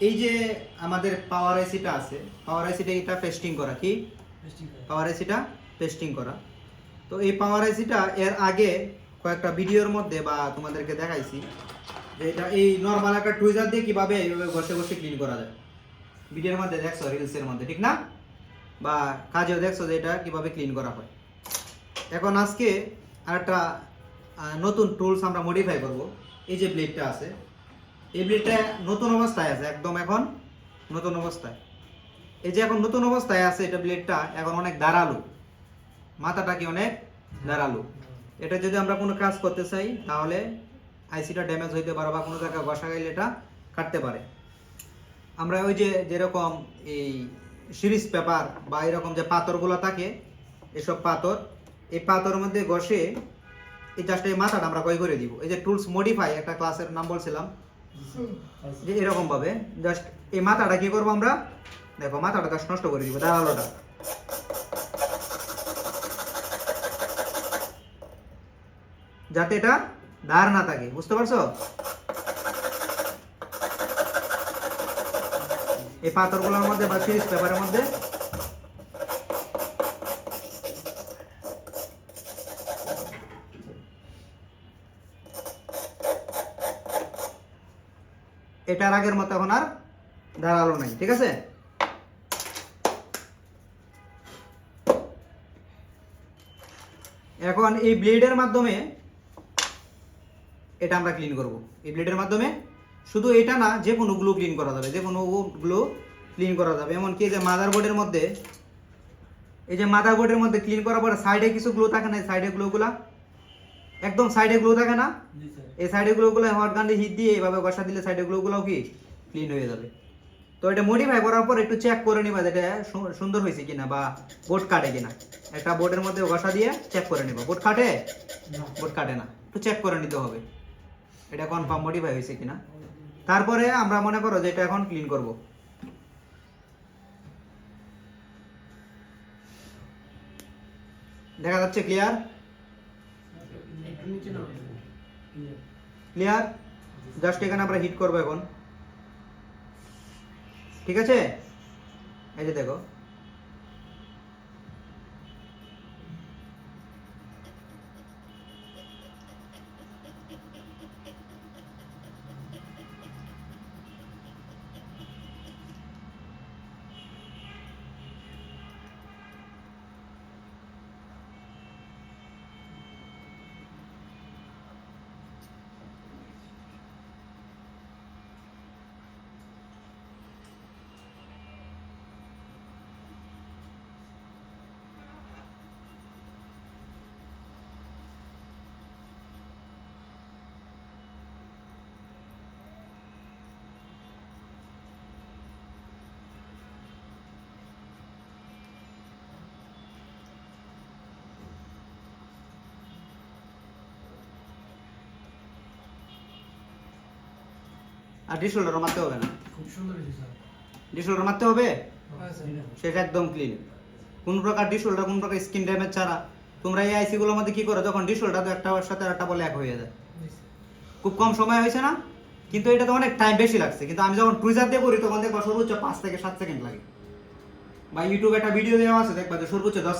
এই যে আমাদের পাওয়ার আইসিটা আছে পাওয়ার আইসিটা এটা পেস্টিং করা কি? পাওয়ার আইসিটা পেস্টিং করা। তো এই পাওয়ার আইসিটা এর আগে কয়েকটা ভিডিওর মধ্যে বা তোমাদেরকে দেখাইছি যে এটা এই নর্মাল একটা টুইজার দিয়ে কীভাবে এইভাবে বসে বসে ক্লিন করা যায়। ভিডিওর মধ্যে দেখছ রিলসের মধ্যে ঠিক না? বা কাজেও দেখছ যে এটা কীভাবে ক্লিন করা হয়। এখন আজকে আর একটা নতুন টুলস আমরা মডিফাই করব। এই যে ব্লেডটা আছে এই ব্লেডটা নতুন অবস্থায় আছে, একদম এখন নতুন অবস্থায়। এই যে এখন নতুন অবস্থায় আছে এটা ব্লেডটা এখন অনেক ধারালো। মাথাটা কি অনেক ধারালো। এটা যদি আমরা কোনো কাজ করতে চাই, তাহলে আইসিটা ড্যামেজ হইতে পারে বা কোনো জায়গায় ঘষা গাইলে এটা কাটতে পারে। আমরা ওই যে যেরকম এই সিরিজ পেপার বা এরকম যে পাথরগুলো থাকে, এসব পাথর, এই পাথরের মধ্যে ঘষে এই জাস্ট এই মাথাটা আমরা কই করে দিব। এই যে টুলস মডিফাই একটা ক্লাসের নাম বলছিলাম যে এরকম ভাবে জাস্ট এই মাথাটা কি করব আমরা? দেখো, মাথাটা জাস্ট নষ্ট করে দিব দাঁড়ালোটা যাতে এটা ধার না থাকে, বুঝতে পারছ? এই পাথরগুলোর মধ্যে বা সিরিজ পেপারের মধ্যে এটার আগের মতো এখন আর ধারালো নাই, ঠিক আছে? এখন এই ব্লেডের মাধ্যমে এটা আমরা ক্লিন করব। এই ব্লেডের মাধ্যমে শুধু এটা না, যে কোনো গ্লু ক্লিন করা যাবে, যে কোনো গ্লু ক্লিন করা যাবে। এমনকি এই যে মাদার বোর্ডের মধ্যে, এই যে মাদার বোর্ডের মধ্যে ক্লিন করার পরে সাইডে কিছু গ্লু থাকে না সাইডে গ্লুগুলা একদম সাইডে গ্লু থাকে না? এই সাইডে গ্লুগুলো হট গান দিয়ে হিট দিয়ে এইভাবে ঘষা দিলে সাইডে গ্লুগুলোও কি ক্লিন হয়ে যাবে? তো এটা মডিফাই করার পর একটু চেক করে নিবা এটা সুন্দর হয়েছে কিনা বা বোর্ড কাটে কিনা। একটা বোর্ডের মধ্যে ঘষা দিয়ে চেক করে নিবা। বোর্ড কাটে? বোর্ড কাটে না। একটু চেক করে নিতে হবে। এটা কনফার্ম মডিফাই হয়েছে কিনা। তারপরে আমরা মনে করো যে এটা এখন ক্লিন করব। দেখা যাচ্ছে ক্লিয়ার ক্লিয়ার? জাস্ট এখানে আমরা হিট করব এখন। ঠিক আছে? এই যে দেখো। আর ডিসোল্ডারও মারতে হবে না। খুব সুন্দর হয়েছে ডিসোল্ডার মারতে হবে? হ্যাঁ সেটা একদম ক্লিন কোন প্রকার ডিসোল্ডার কোন প্রকার স্কিন ড্যামেজ ছাড়া। তোমরা এই আইসি গুলোর মধ্যে কি করো? যখন ডিসোল্ডার তো একটা সাথে একটা বলে এক হয়ে যায়। খুব কম সময় হয়েছে না? কিন্তু এটা তো অনেক টাইম বেশি লাগছে। কিন্তু আমি যখন টুইজার দিয়ে করি তখন দেখবা সর্বোচ্চ পাঁচ থেকে সাত সেকেন্ড লাগে। বা ইউটিউবে একটা ভিডিও দেওয়া আছে দেখবা যে সর্বোচ্চ দশ